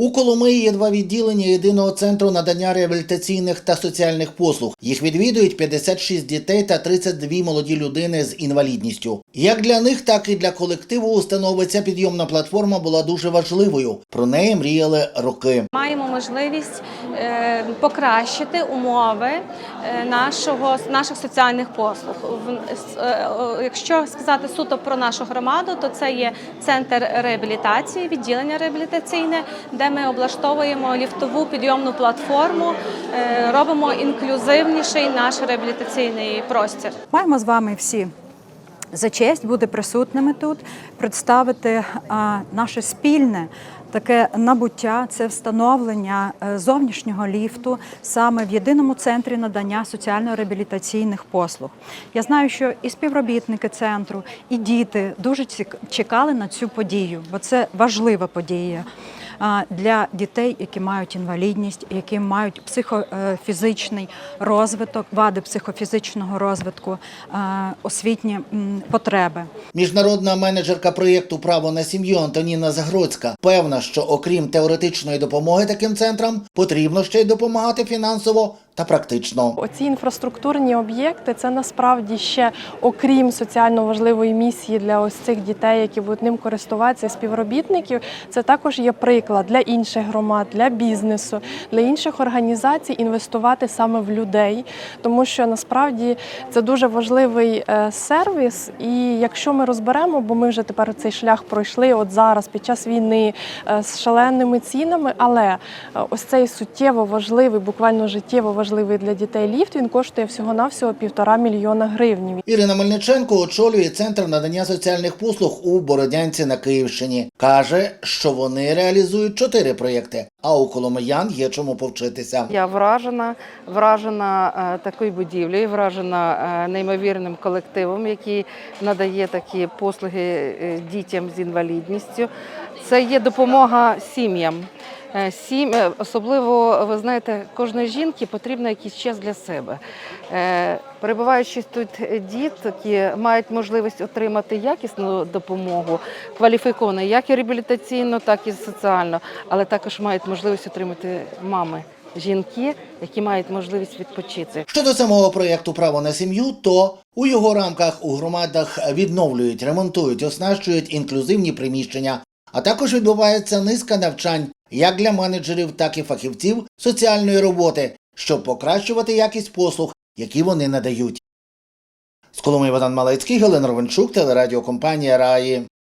У Коломиї є два відділення єдиного центру надання реабілітаційних та соціальних послуг. Їх відвідують 56 дітей та 32 молоді людини з інвалідністю. Як для них, так і для колективу установи ця підйомна платформа була дуже важливою. Про неї мріяли роки. Маємо можливість е, покращити умови е, нашого наших соціальних послуг. В- е, Якщо сказати суто про нашу громаду, то це є центр реабілітації, відділення реабілітаційне, де ми облаштовуємо ліфтову підйомну платформу, е, робимо інклюзивніший наш реабілітаційний простір. Маємо з вами всі за честь бути присутніми тут, представити а, наше спільне таке набуття, це встановлення е, зовнішнього ліфту саме в єдиному центрі надання соціально-реабілітаційних послуг. Я знаю, що і співробітники центру, і діти дуже чекали на цю подію, бо це важлива подія для дітей, які мають інвалідність, які мають психофізичний розвиток, вади психофізичного розвитку, освітні потреби. Міжнародна менеджерка проєкту Право на сім'ю Антоніна Загроцька певна, що окрім теоретичної допомоги таким центрам, потрібно ще й допомагати фінансово та практично. Оці інфраструктурні об'єкти це насправді ще окрім соціально важливої місії для ось цих дітей, які будуть ним користуватися, співробітників. Це також є приклад для інших громад, для бізнесу, для інших організацій інвестувати саме в людей, тому що насправді це дуже важливий е, сервіс. І якщо ми розберемо, бо ми вже тепер цей шлях пройшли, от зараз під час війни е, з шаленими цінами, але е, ось цей суттєво важливий, буквально життєво важливий для дітей ліфт. Він коштує всього навсього півтора мільйона гривень. Ірина Мельниченко очолює центр надання соціальних послуг у Бородянці на Київщині. каже, що вони реалізують чотири проєкти, а у коломиян є чому повчитися. Я вражена, вражена е, такою будівлею, вражена е, неймовірним колективом, який надає такі послуги е, дітям з інвалідністю. Це є допомога сім'ям. Е, Сім, е, особливо, ви знаєте, кожної жінки потрібен якийсь час для себе. Е, Перебуваючи тут дітки мають можливість отримати якісну допомогу, кваліфіковану як і реабілітаційно, так і соціально, але також мають можливість отримати мами жінки, які мають можливість відпочити. Щодо самого проєкту Право на сім'ю, то у його рамках у громадах відновлюють, ремонтують, оснащують інклюзивні приміщення, а також відбувається низка навчань як для менеджерів, так і фахівців соціальної роботи, щоб покращувати якість послуг, які вони надають. З Коломи Іван Малецький, Галина Ровенчук, телерадіокомпанія Раї.